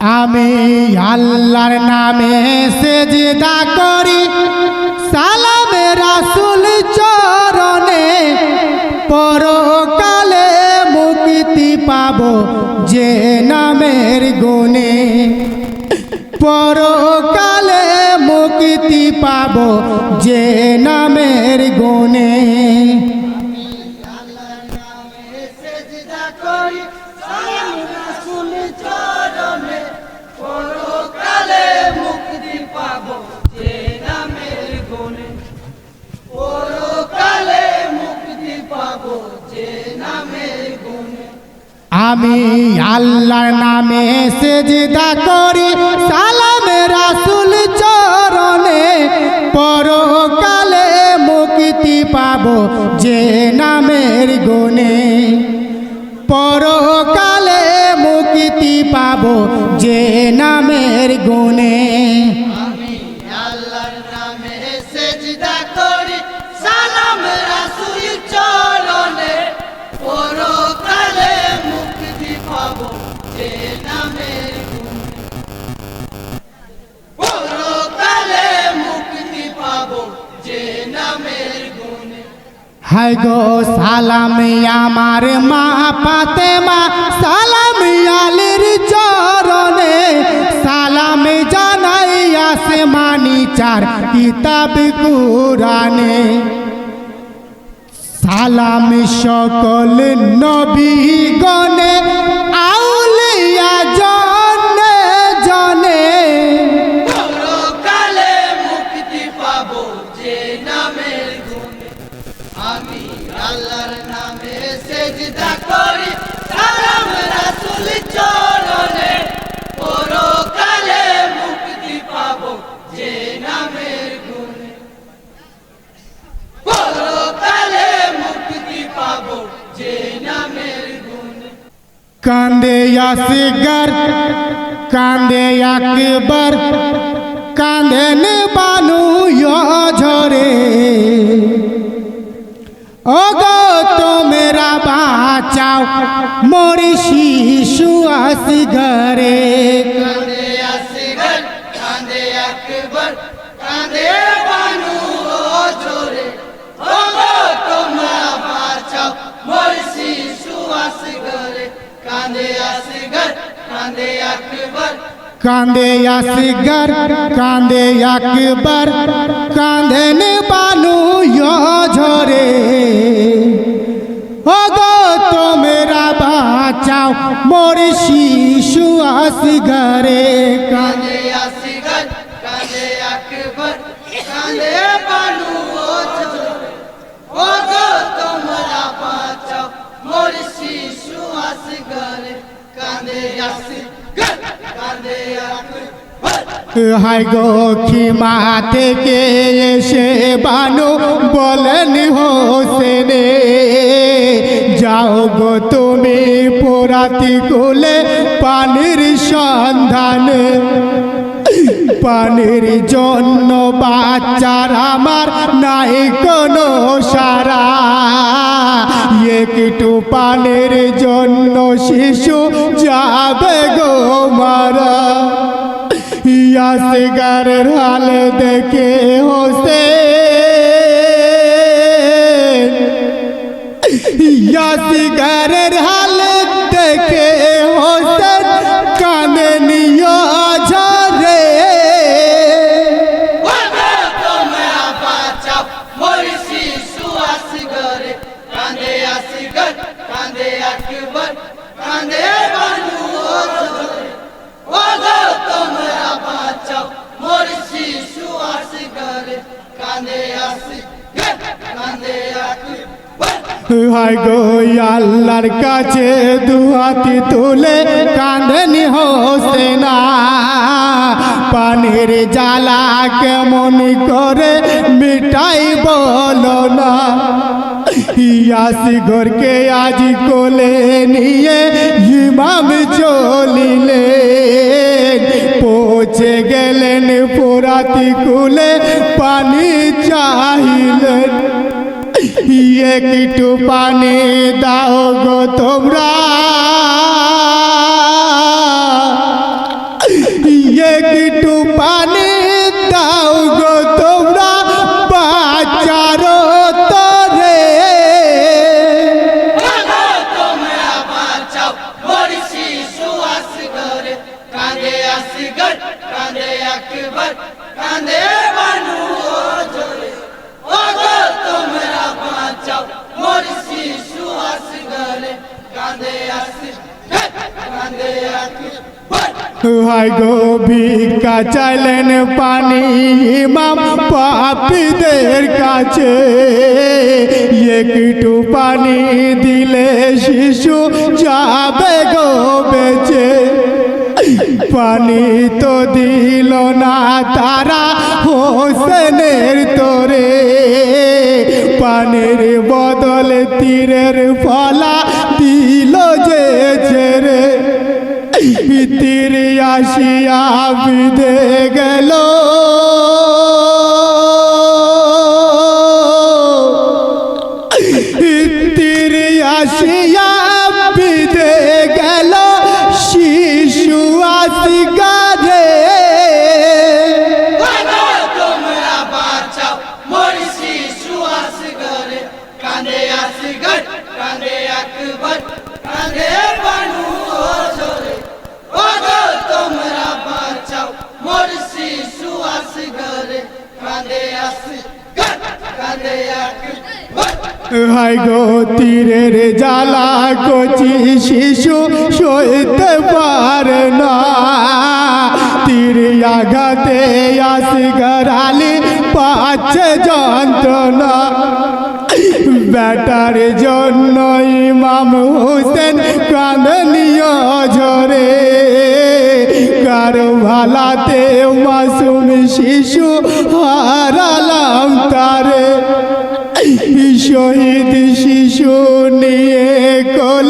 আমি আল্লাহর নামে সেজদা করি, সালামে রাসুল চরণে। পরকালে মুক্তি পাব যে নামের গুণে। পরকালে মুক্তি পাব যে নামের গুণে। হাই গো, সালাম আমার মা পাতে মা সালাম আলীর চরণে। সালাম জানাই আসমানি চার কিতাব কুরানে সালাম সকল নবী গণে কান্দে আসগর কান্দে আকবর কাঁদেন বানু ঝরে কাঁদে আসগর কাঁদে আকবর কাঁদেন বানু ঝরে ও গো তোমরা বাঁচাও মোর শিশু আসগরে কাঁদে হাই গো খিমা থেকে এসে বানু বলেন হোসেনে, যাও গো তুমি পোরাতি কোলে পানির সন্ধানে। পানির জন্য বাচ্চার আমার নাই কোনো সারা। একটু পানির জন্য শিশু যাবে গো মারা। ইয়াসগারের হাল দেখে হোসে। ইয়াসগারের হাল হাই গো আল্লাহর কাছে দুহাতি তুলে কাঁদেনি হোসেনা। পানির জ্বালা কেমন করে মিটাই বলো না। ইয়াসি ঘরকে আজ কোলে নিয়ে ইমাম চলিলে পৌঁছে গেলেন পোরাতি কুলে, পানি চাহিলেন। একটু পানি দাও গো তোমরা। একটু পানি হাই গো ভিক্ষা চাইলেন পানি ইমাম পাপীদের কাছে। একটু পানি দিলে শিশু যাবে গো বেঁচে। পানি তো দিল না তারা হোসেনের তোরে। পানির বদলে তীরের ফলা আসিয়া বিদে গেল। হাই গো তীরের জ্বালা কচি শিশু সইতে পারে না। তীর আঘাতে আসি গরালি পাচ্ছে যন্ত্রণা। বেটার জন্য ইমাম হোসেন কাঁদনীয় ঝরে। কারও ভালাতে মাসুম শিশু হারালাম তারে শহীদ শিশু নিয়ে কোলে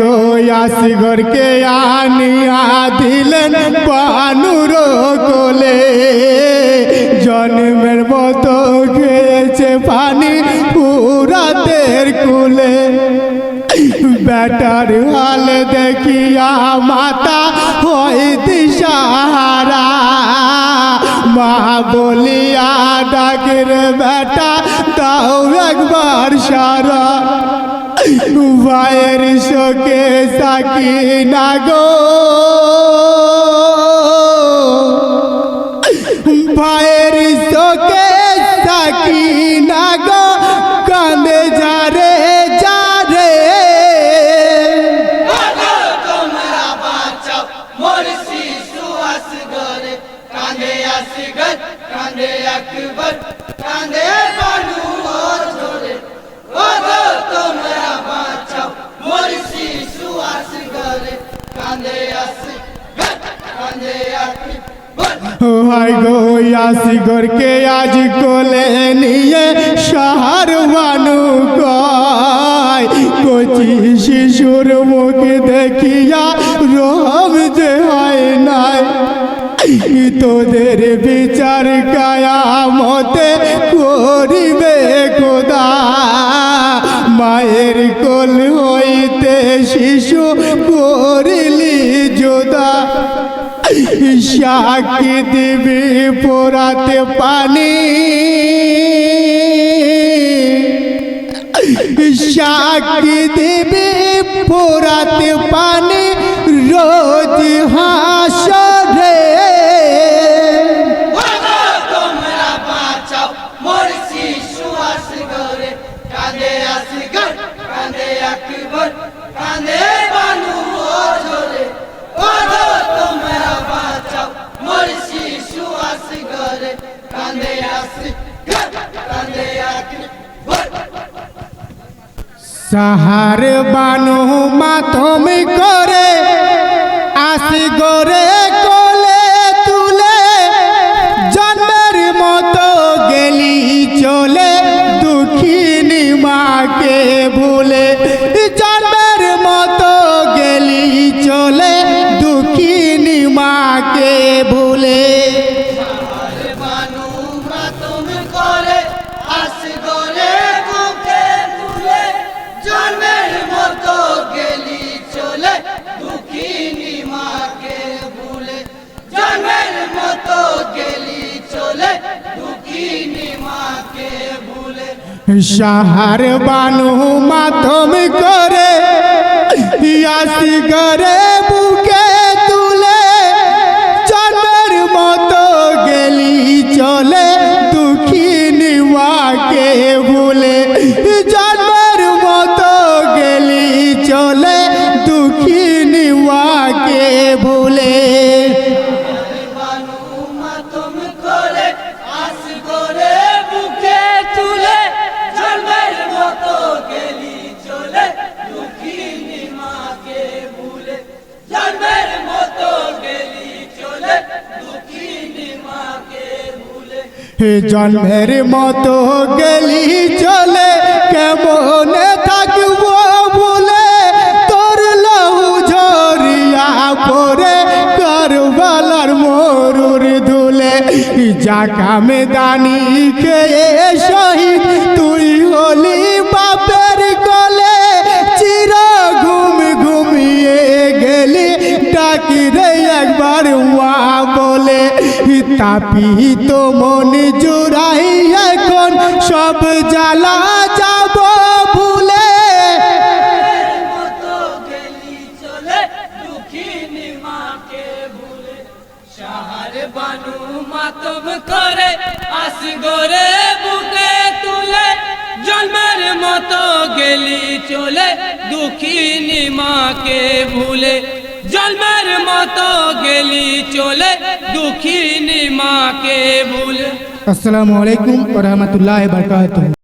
গো আসি ঘরকে আনিয়া দিলেন পানুর কোলে জন্মের মতো খেয়েছে পানি পুরাতের কুলে। বেটার হাল দেখিয়া মাতা হয় দিশাহারা। মা বলিয়া, ডাকের বেটা তাও একবার সারা। ভাইয়ের শোকে সাকি না গো। ভাইয়ের শোকে সাকি না গো কান্দে যারে যারে শিশু আসগর কাঁদে আকবর। হাই গো আসি ঘরকে আজ কোলে নিয়ে সাহার বানু কয়? কচি শিশুর মুখ দেখিয়া রব যে হয় নাই। তোদের বিচার কায়া মতে করিবে খোদা। মায়ের কোল সাক্ষী দিবি পোড়াতে পানি। সাক্ষী দিবি পোড়াতে পানি। রোজ হাসরে সাহার বানু মাথমি করে আসি গোরে সাহার বানু মাধ্যম করে ইয়াসি করে বুকে জন্মের মতো গেলি চলে, কেমন থাকব বলে? তোর লহু ঝরিয়া পরে করবালার মরুর ধুলে। কামে দানি কে শহীদ তাপি তো মন জুড়াই এখন সব জ্বালা যাব ভুলে। বানু করে তুলে জন্মের মতো গেলি চলে, দুঃখিনী মাকে ভুলে। জন্মের মতো গেলি চলে দুঃখিনী মাকে ভুলে। আসসালামু আলাইকুম রহমতুল্লাহ বরকাত